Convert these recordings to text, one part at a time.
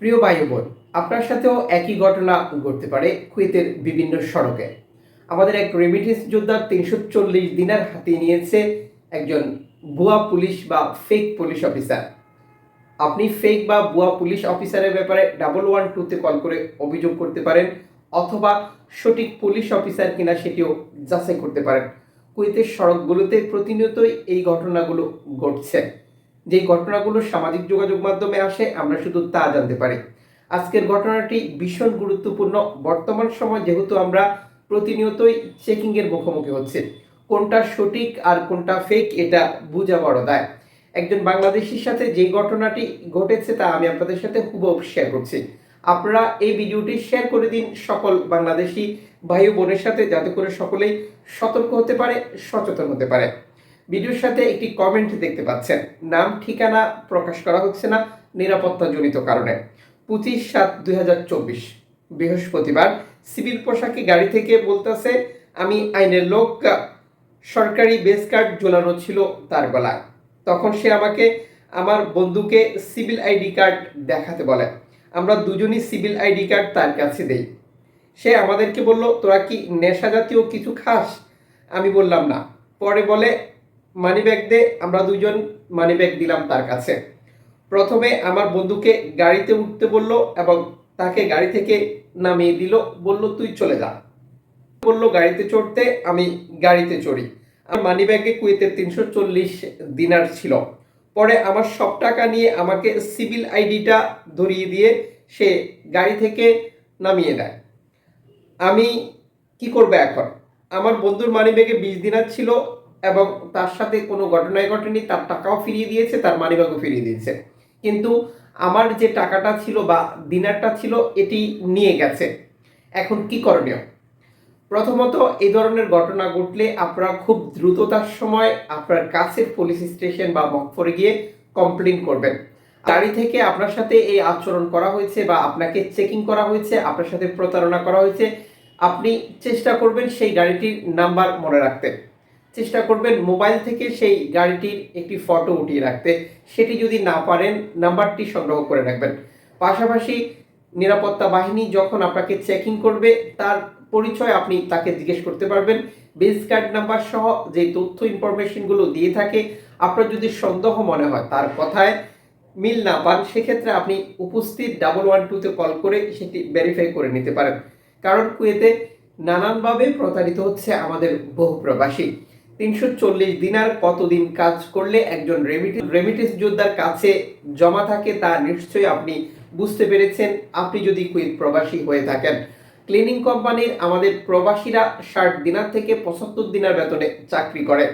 প্রিয় ভাই বোন, আপনার সাথেও একই ঘটনা ঘটতে পারে কুয়েতের বিভিন্ন সড়কে। আমাদের এক রেমিটেন্স যোদ্ধা তিনশো চল্লিশ দিনের হাতে নিয়েছে একজন ভুয়া পুলিশ বা ফেক পুলিশ অফিসার আপনি ফেক বা ভুয়া পুলিশ অফিসারের ব্যাপারে ডাবল ওয়ান টুতে কল করে অভিযোগ করতে পারেন অথবা সঠিক পুলিশ অফিসার কিনা সেটিও যাচাই করতে পারেন। কুয়েতের সড়কগুলোতে প্রতিনিয়তই এই ঘটনাগুলো ঘটছে। যেই ঘটনাগুলো সামাজিক যোগাযোগ মাধ্যমে আসে, আমরা শুধু তা জানতে পারি। আজকের ঘটনাটি ভীষণ গুরুত্বপূর্ণ। বর্তমান সময় যেহেতু আমরা প্রতিনিয়তই চেকিংয়ের মুখোমুখি হচ্ছে, কোনটা সঠিক আর কোনটা ফেক এটা বোঝা বড় দায়। একজন বাংলাদেশির সাথে যে ঘটনাটি ঘটেছে তা আমি আপনাদের সাথে হুবহু শেয়ার করছি। আপনারা এই ভিডিওটি শেয়ার করে দিন সকল বাংলাদেশি ভাই বোনের সাথে, যাতে করে সকলেই সতর্ক হতে পারে, সচেতন হতে পারে। ভিডিওর সাথে একটি কমেন্ট দেখতে পাচ্ছেন। নাম, ঠিকানা প্রকাশ করা হচ্ছে না, নিরাপত্তাজনিত কারণে। পঁচিশ সাত দুই হাজার চব্বিশ, বৃহস্পতিবার, সিভিল পোশাকে গাড়ি থেকে বলতেছে, আমি আইনের লোক, সরকারি বেস কার্ড ঝোলানো ছিল তার গলায়। তখন সে আমাকে, আমার বন্ধুকে সিভিল আইডি কার্ড দেখাতে বলে, আমরা দুজনই সিভিল আইডি কার্ড তার কাছে দেই। সে আমাদেরকে বলল, তোরা কি নেশা জাতীয় কিছু খাস? আমি বললাম, না। পরে বলে মানি ব্যাগ দে আমরা দুজন মানি ব্যাগ দিলাম তার কাছে। প্রথমে আমার বন্ধুকে গাড়িতে উঠতে বলল এবং তাকে গাড়ি থেকে নামিয়ে দিল, বলল, তুই চলে যা। বলল, গাড়িতে চড়তে আমি গাড়িতে চড়ি। আমার মানি ব্যাগে কুয়েতে তিনশো চল্লিশ দিনার ছিল। পরে আমার সব টাকা নিয়ে আমাকে সিভিল আইডিটা ধরিয়ে দিয়ে সে গাড়ি থেকে নামিয়ে দেয়। আমি কি করবে এখন? আমার বন্ধুর মানি ব্যাগে বিশ দিনার ছিল এবং তার সাথে কোনো ঘটনায় ঘটেনি, তার টাকাও ফিরিয়ে দিয়েছে, তার মানি ব্যাগও ফিরিয়ে দিয়েছে। কিন্তু আমার যে টাকাটা ছিল বা দিনারটা ছিল, এটি নিয়ে গেছে। এখন কি করণীয়? প্রথমত, এই ধরনের ঘটনা ঘটলে আপনারা খুব দ্রুততার সময় আপনার কাছের পুলিশ স্টেশন বা মকফরে গিয়ে কমপ্লেন করবেন। গাড়ি থেকে আপনার সাথে এই আচরণ করা হয়েছে বা আপনাকে চেকিং করা হয়েছে, আপনার সাথে প্রতারণা করা হয়েছে, আপনি চেষ্টা করবেন সেই গাড়িটির নাম্বার মনে রাখতে। চেষ্টা করবেন মোবাইল থেকে সেই গাড়িটির একটি ফটো উঠিয়ে রাখতে। সেটি যদি না পারেন, নাম্বারটি সংগ্রহ করে রাখবেন। পাশাপাশি নিরাপত্তা বাহিনী যখন আপনাকে চেকিং করবে, তার পরিচয় আপনি তাকে জিজ্ঞেস করতে পারবেন। বেস কার্ড নাম্বার সহ যে তথ্য ইনফরমেশনগুলো দিয়ে থাকে, আপনার যদি সন্দেহ মনে হয় তার কথায় মিল না পান, সেক্ষেত্রে আপনি উপস্থিত ডাবল ওয়ান টুতে কল করে সেটি ভেরিফাই করে নিতে পারেন। কারণ কুয়েতে নানানভাবে প্রতারিত হচ্ছে আমাদের বহু প্রবাসী। তিনশো চল্লিশ দিনার কতদিন কাজ করলে একজন রেমিটেন্স রেমিটেন্স যোদ্ধার কাছে জমা থাকে তা নিশ্চয়ই আপনি বুঝতে পেরেছেন। আপনি যদি কুইক প্রবাসী হয়ে থাকেন ক্লিনিং কোম্পানির আমাদের প্রবাসীরা ষাট দিনার থেকে পঁচাত্তর দিনার বেতনে চাকরি করে।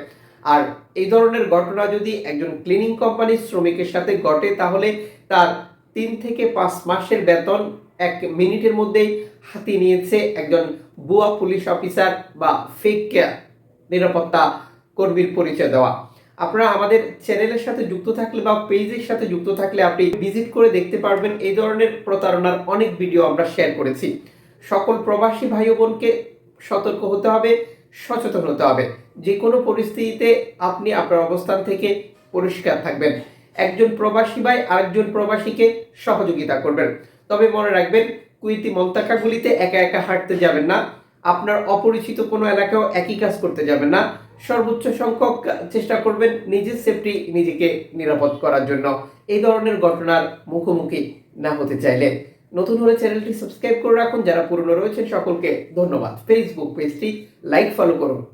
আর এই ধরনের ঘটনা যদি একজন ক্লিনিং কোম্পানির শ্রমিকের সাথে ঘটে, তাহলে তার তিন থেকে পাঁচ মাসের বেতন এক মিনিটের মধ্যেই হাতি নিয়েছে একজন বুয়া পুলিশ অফিসার বা ফেক নিরাপত্তা কর্মীর পরিচয় দেওয়া। আপনারা আমাদের চ্যানেলের সাথে যুক্ত থাকলে বা পেজের সাথে যুক্ত থাকলে আপনি ভিজিট করে দেখতে পারবেন এই ধরনের প্রতারণার অনেক ভিডিও আমরা শেয়ার করেছি। সকল প্রবাসী ভাই বোনকে সতর্ক হতে হবে, সচেতন হতে হবে। যে কোনো পরিস্থিতিতে আপনি আপনার অবস্থান থেকে পরিষ্কার থাকবেন। একজন প্রবাসী ভাই আরেকজন প্রবাসীকে সহযোগিতা করবেন। তবে মনে রাখবেন, কুইতি মন্তাকাগুলিতে একা একা হাঁটতে যাবেন না। আপনার অপরিচিত কোনো এলাকাও একই কাজ করতে যাবেন না। সর্বোচ্চ সংখ্যক চেষ্টা করবেন নিজের সেফটি নিজেকে নিরাপদ করার জন্য। এই ধরনের ঘটনার মুখোমুখি না হতে চাইলে। নতুন হলে চ্যানেলটি সাবস্ক্রাইব করে রাখুন। যারা পুরনো রয়েছেন, সকলকে ধন্যবাদ। ফেসবুক পেজটি লাইক ফলো করুন।